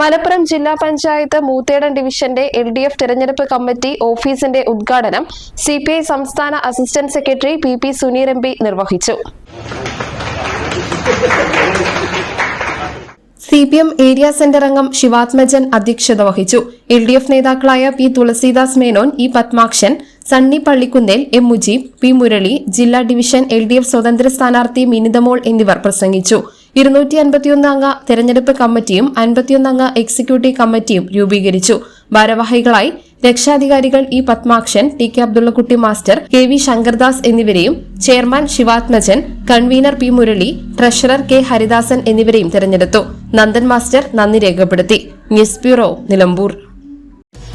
Malappuram ജില്ലാ പഞ്ചായത്ത് മൂത്തേടൻ ഡിവിഷന്റെ L D F തെരഞ്ഞെടുപ്പ് കമ്മിറ്റി ഓഫീസിന്റെ ഉദ്ഘാടനം സി പി ഐ സംസ്ഥാന assistant secretary P P Suneer M P നിർവഹിച്ചു. C P M area centre അംഗം ശിവാത്മജൻ അധ്യക്ഷത വഹിച്ചു. എൽ ഡി എഫ് നേതാക്കളായ P Thulasidas Menon E Padmakshan Sunny Pallikkunnel M Mujeeb P Murali ജില്ലാ ഡിവിഷൻ എൽ ഡി എഫ് സ്വതന്ത്ര സ്ഥാനാർത്ഥി മിനിതമോൾ എന്നിവർ പ്രസംഗിച്ചു. ഇരുന്നൂറ്റി അൻപത്തിയൊന്ന് അംഗ തെരഞ്ഞെടുപ്പ് കമ്മിറ്റിയും അൻപത്തിയൊന്ന് അംഗ എക്സിക്യൂട്ടീവ് കമ്മിറ്റിയും രൂപീകരിച്ചു. ഭാരവാഹികളായി രക്ഷാധികാരികൾ E Padmakshan T K Abdullakutty master K V Sankardas എന്നിവരെയും chairman Sivathmajan convener P Murali treasurer K Haridasan എന്നിവരെയും തെരഞ്ഞെടുത്തു. നന്ദൻ മാസ്റ്റർ നന്ദി രേഖപ്പെടുത്തി. News bureau Nilambur.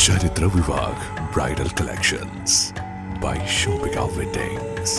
ചരിത്ര Vivah bridal collections by shopping weddings